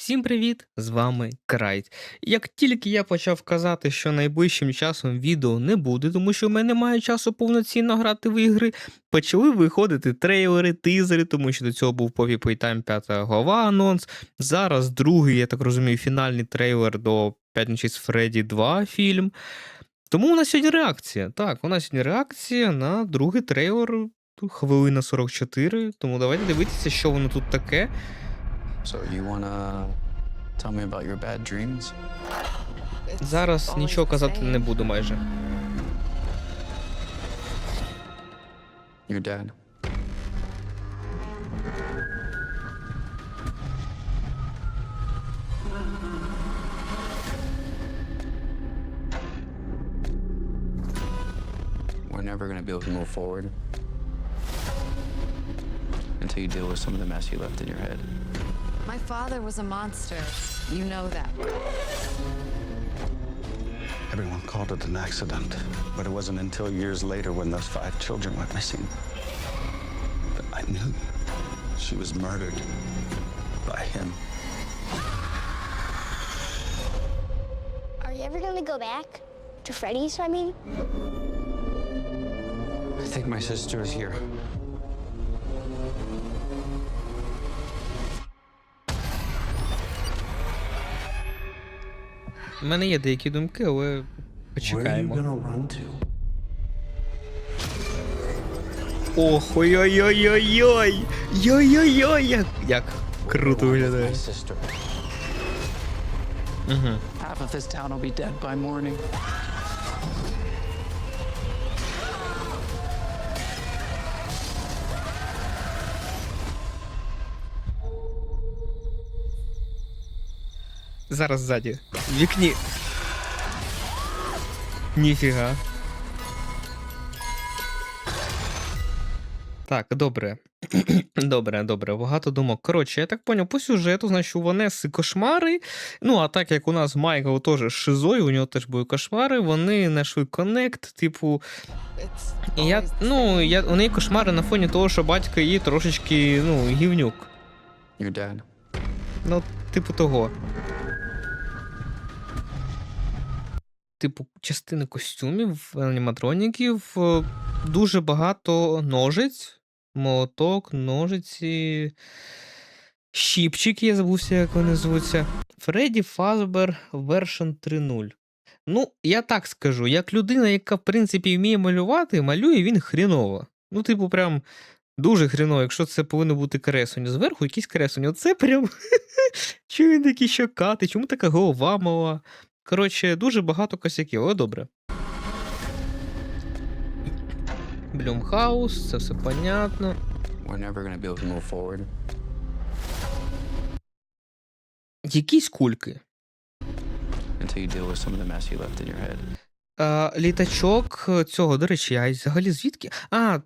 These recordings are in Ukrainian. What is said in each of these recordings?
Всім привіт! З вами Крайт. Як тільки я почав казати, що найближчим часом відео не буде, тому що в мене немає часу повноцінно грати в ігри, почали виходити трейлери, тизери, тому що до цього був Poppy Playtime 5 глава анонс. Зараз другий, я так розумію, фінальний трейлер до П'ятниці з Фредді 2 фільм. Тому у нас сьогодні реакція. Так, у нас сьогодні реакція на другий трейлер. Хвилина 44, тому давайте дивитися, що воно тут таке. So you wanna tell me about your bad dreams? Зараз нічого казати не буду майже. Your dad. We're never gonna be able to move forward until you deal with some of the mess you left in your head. My father was a monster. You know that. Everyone called it an accident, but it wasn't until years later when those five children went missing that I knew she was murdered by him. Are you ever gonna go back to Freddy's? I mean, I think my sister is here. У мене є деякі думки, але почекаємо. Ох, ой-ой-ой-ой-ой! Йой-йой-йой! Як, як круто виглядає. Угу. Зараз ззаді. В вікні. Ніфіга. Так, добре. добре, добре, багато думок. Коротше, я так поняв, по сюжету, значить, у Ванеси кошмари. Ну, а так як у нас Майкл теж шизой, у нього теж були кошмари, вони знайшли коннект, типу, і я, ну, я, у неї кошмари на фоні того, що батько її трошечки, ну, гівнюк. Your dad. Ну, типу того. Типу, частини костюмів, аніматроніків, дуже багато ножиць, молоток, ножиці, щіпчики, я забувся, як вони звуться. Фредді Фазбер Version 3.0. Ну, я так скажу, як людина, яка, в принципі, вміє малювати, малює він хріново. Ну, типу, прям дуже хріново, якщо це повинно бути креслення. Зверху якісь креслення. Оце прям. Чому він такий щокатий? Чому така голова мала? Коротше, дуже багато косяків, але добре. Блюмхаус, це все понятно. We're never gonna be able to move forward Якісь кульки. until you deal with some of the mess you left in your head. А, літачок е, цього, до речі, а й взагалі звідки? А,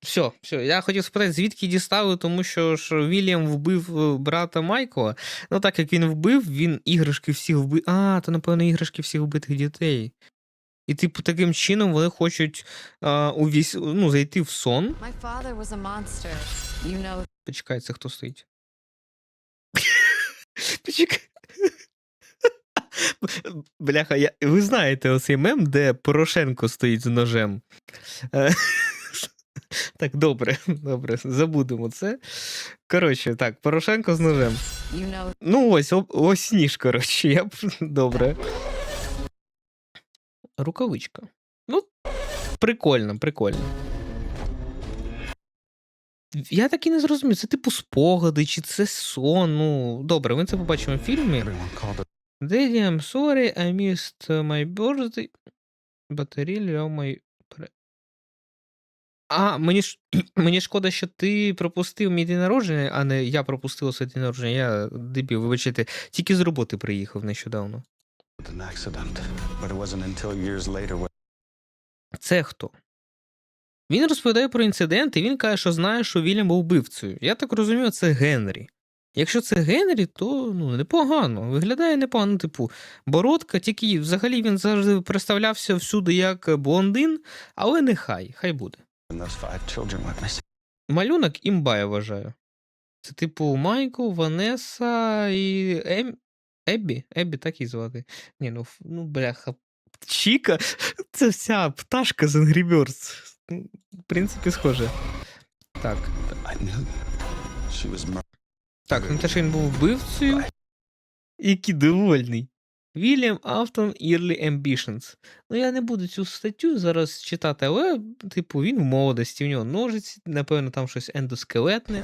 все, все. Я хотів спитати, звідки дістали, тому що ж Вільям вбив е, брата Майкла. Ну, так як він вбив, він іграшки всіх вбив. А, то, напевно, іграшки всіх вбитих дітей. І, типу, таким чином вони хочуть а, увісь... ну, зайти в сон. You know Почекай, це хто стоїть? Почекай. Бляха, я... ви знаєте оцей мем, де Порошенко стоїть з ножем. Так, добре, добре, забудемо це. Коротше, так, Порошенко з ножем. you know Ну, ось, ось ніж, коротше, я б. Добре. Рукавичка. Ну, прикольно, прикольно. Я так і не зрозумів, це типу спогади, чи це сон. Ну, добре, ми це побачимо в фільмі. Daddy, I'm sorry, I missed my birthday, but I really love my... А, мені ж мені шкода, що ти пропустив мій день народження, а не я пропустив свій день народження. Я дебіл, вибачте, тільки з роботи приїхав нещодавно. Це хто? Він розповідає про інцидент, і він каже, що знає, що Вільям був вбивцею. Я так розумію, це Генрі. Якщо це Генрі, то ну, непогано. Виглядає непогано, типу, бородка, тільки взагалі він завжди представлявся всюди як блондин, але нехай, хай буде. Малюнок імба, я вважаю. Це типу Майкл, Ванеса і Ем... Еббі? Еббі так її звати. Ні, ну, ну бляха. Чіка це вся пташка з Angry Birds. В принципі, схоже. Так. Так, ну те, що він був вбивцею. Який довольний. William Afton Early Ambitions. Ну, я не буду цю статтю зараз читати, але, типу, він в молодості, у нього ножиці, напевно, там щось ендоскелетне.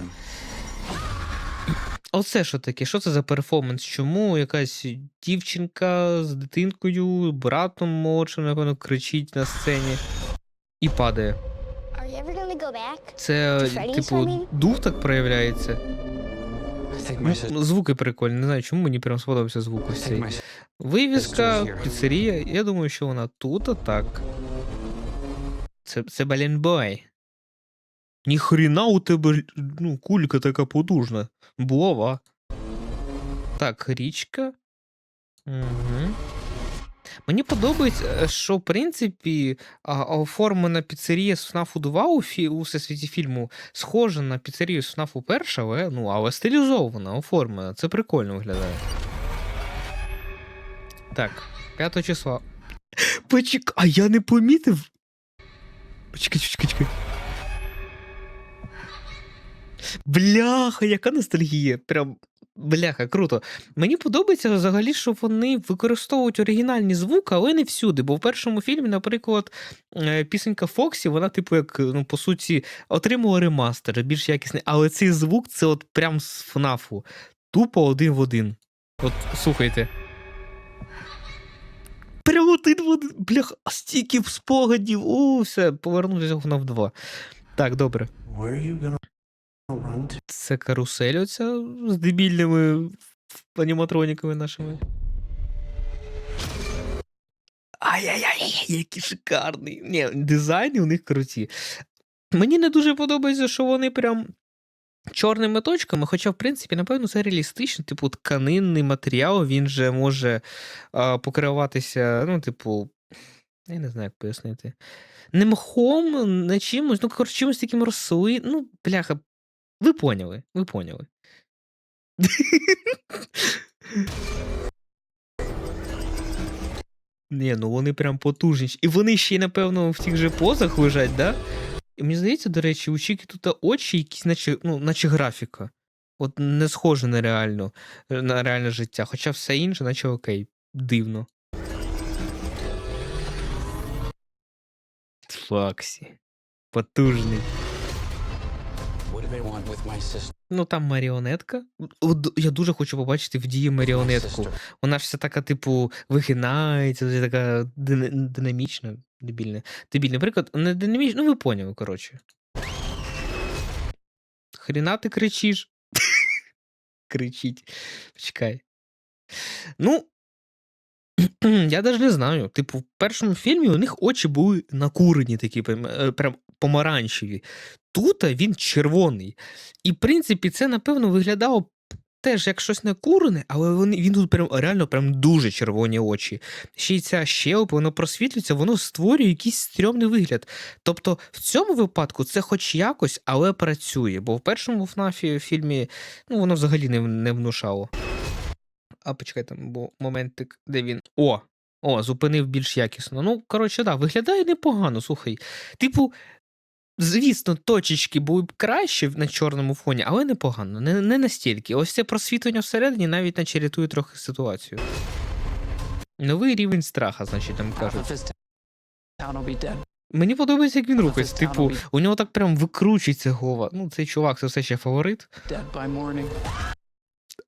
Оце що таке? Що це за перформанс? Чому якась дівчинка з дитинкою, братом молодшим, напевно, кричить на сцені і падає. Це, типу, дух так проявляється. Ну, звуки прикольні. Не знаю, чому мені прям сподобався звук ось цей. Вивіска, піцерія. Я думаю, що вона тут, а так. Це, це балінбой. Ніхріна у тебе ну, кулька така потужна. Булава. Так, річка. Угу. Мені подобається, е, що в принципі оформлена піцерія з FNAF 2 у, фі, у всесвіті фільму схожа на піцерію з FNAF 1, але, ну, але стилізована, оформлена. Це прикольно виглядає. Так, 5 числа. Почекай, а я не помітив. Почекай, чекай, чекай. Бляха, яка ностальгія. Прям. Бляха, круто. Мені подобається взагалі, що вони використовують оригінальні звуки, але не всюди. Бо в першому фільмі, наприклад, е, пісенька Фоксі, вона, типу, як, ну, по суті, отримала ремастер, більш якісний. Але цей звук це от прям з ФНАФу. Тупо один в один. От слухайте. Прям один в один. Бляха, стільки спогадів. О, все, повернувся в FNAF 2. Так, добре. Це карусель оця з дебільними аніматроніками нашими. Ай-яй-яй, який шикарний. Ні, дизайни у них круті. Мені не дуже подобається, що вони прям чорними точками, хоча, в принципі, напевно, це реалістично, типу, тканинний матеріал, він же може а, покриватися, ну, типу, я не знаю, як пояснити. Не мхом, не чимось, ну, коротше, чимось таким росли. Ну, бляха, ви поняли, ви поняли. Ні, ну вони прям потужні. І вони ще й, напевно, в тих же позах лежать, да? І мені здається, до речі, у Чіки тут очі якісь, наче, ну, наче графіка. От не схоже на реальну, на реальне життя. Хоча все інше, наче окей, дивно. Факсі. Потужний. Ну там маріонетка. Я дуже хочу побачити в дії маріонетку. Вона ж вся така, типу, вигинається, вся така динамічна, дебільна. Дебільний приклад, не динамічна, ну ви поняли, коротше. Хріна ти кричиш. Кричить. Почекай. Ну. Я навіть не знаю. Типу, в першому фільмі у них очі були накурені, такі е, прям помаранчеві. Тут він червоний. І, в принципі, це, напевно, виглядало теж як щось не курене, але вони, він тут прям реально прям дуже червоні очі. Ще й ця щелепа, воно просвітлюється, воно створює якийсь стрьомний вигляд. Тобто, в цьому випадку це хоч якось, але працює. Бо в першому ФНАФі фільмі ну, воно взагалі не, не внушало. А почекай, там був моментик, де він. О! О, зупинив більш якісно. Ну, коротше, да, виглядає непогано, слухай. Типу, звісно, точечки були б краще на чорному фоні, але непогано, не, не настільки. Ось це просвітлення всередині навіть наче рятує трохи ситуацію. Новий рівень страха, значить, там кажуть. Мені подобається, як він рухається. Типу, у нього так прям викручується голова. Ну, цей чувак, це все ще фаворит.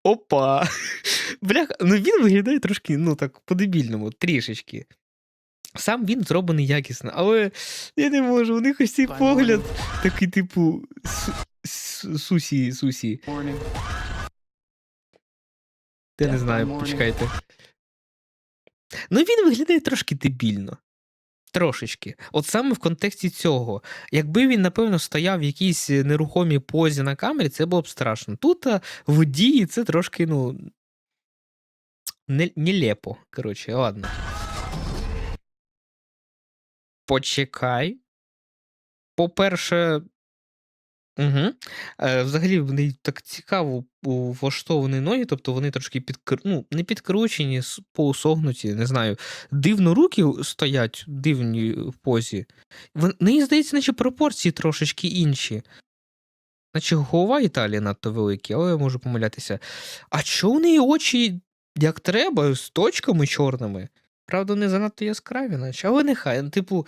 Опа! Бляха, ну він виглядає трошки, ну так, по-дебільному, трішечки. Сам він зроблений якісно, але я не можу, у них ось цей погляд такий, типу, су- су- сусі, сусі. Я не знаю, почекайте. Ну він виглядає трошки дебільно. Трошечки. От саме в контексті цього. Якби він, напевно, стояв в якійсь нерухомій позі на камері, це було б страшно. Тут в дії це трошки, ну. Не, нелепо. Коротше, ладно. Почекай. По-перше, Угу. Е, взагалі, вони так цікаво влаштовані ноги, тобто вони трошки підкр... ну, не підкручені, поусогнуті, не знаю. Дивно руки стоять, в позі. Вон- Мені здається, наче пропорції трошечки інші. Наче голова Італії надто великі, але я можу помилятися. А чого в неї очі як треба, з точками чорними? Правда, не занадто яскраві, наче, але нехай. ну, Типу,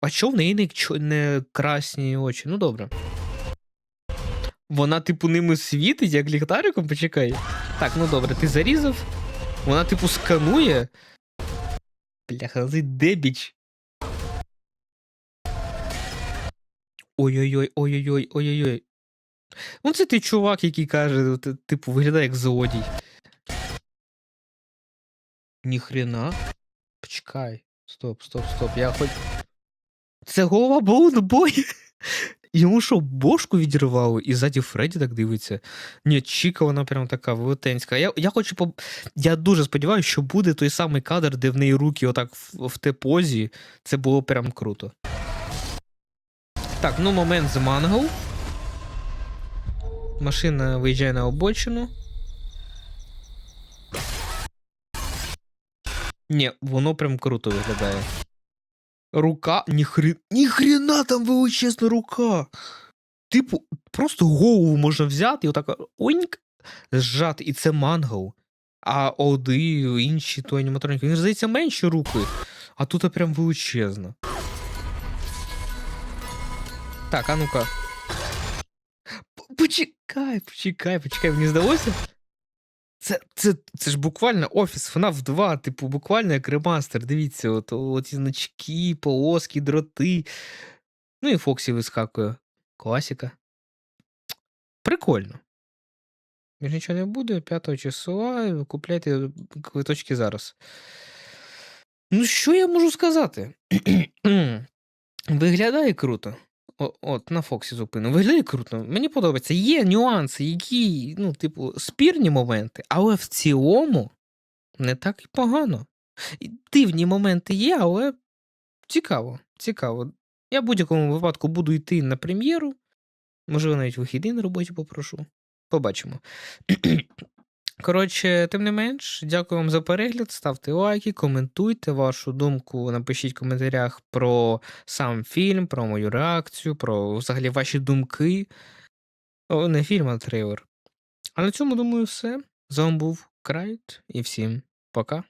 а чого в неї не, не красні очі? Ну добре. Вона, типу, ними світить, як ліхтариком, почекай. Так, ну добре, ти зарізав. Вона, типу, сканує. Бляха, ти дебіч. Ой-ой-ой, ой-ой-ой, ой-ой-ой. Ну, це ти чувак, який каже, типу, виглядає як злодій. Ніхрена. Почекай. Стоп, стоп, стоп. Я хоч. Це голова Боунбой. Йому що, бошку відірвало, і ззаді Фредді так дивиться. Ні, Чіка, вона прям така велетенська. Я, я хочу по... Я дуже сподіваюся, що буде той самий кадр, де в неї руки отак в, в те позі. Це було прям круто. Так, ну момент з мангл. Машина виїжджає на обочину. Ні, воно прям круто виглядає. Рука. Ніхрі... Ніхрена там величезна рука. Типу, просто голову можна взяти і отак оньк, зжати, і це мангл. А оди, інші то аніматроніки. Він здається менші руки, а тут прям величезно. Так, а ну-ка. Почекай, почекай, почекай, мені здалося. Це, це, це ж буквально офіс FNAF 2, типу, буквально як ремастер. Дивіться, от, от значки, полоски, дроти. Ну і Фоксі вискакує. Класіка. Прикольно. Більш нічого не буде, 5 числа. Купляйте квиточки зараз. Ну, що я можу сказати? Виглядає круто. От, на Фоксі зупину. Виглядає круто. Мені подобається. Є нюанси, які, ну, типу, спірні моменти, але в цілому не так і погано. Дивні моменти є, але цікаво. Цікаво. Я в будь-якому випадку буду йти на прем'єру. Можливо, навіть вихідний на роботі попрошу. Побачимо. Коротше, тим не менш, дякую вам за перегляд. Ставте лайки, коментуйте вашу думку, напишіть в коментарях про сам фільм, про мою реакцію, про взагалі ваші думки. О, не фільм, а трейлер. А на цьому, думаю, все. З вами був Крайт і всім пока.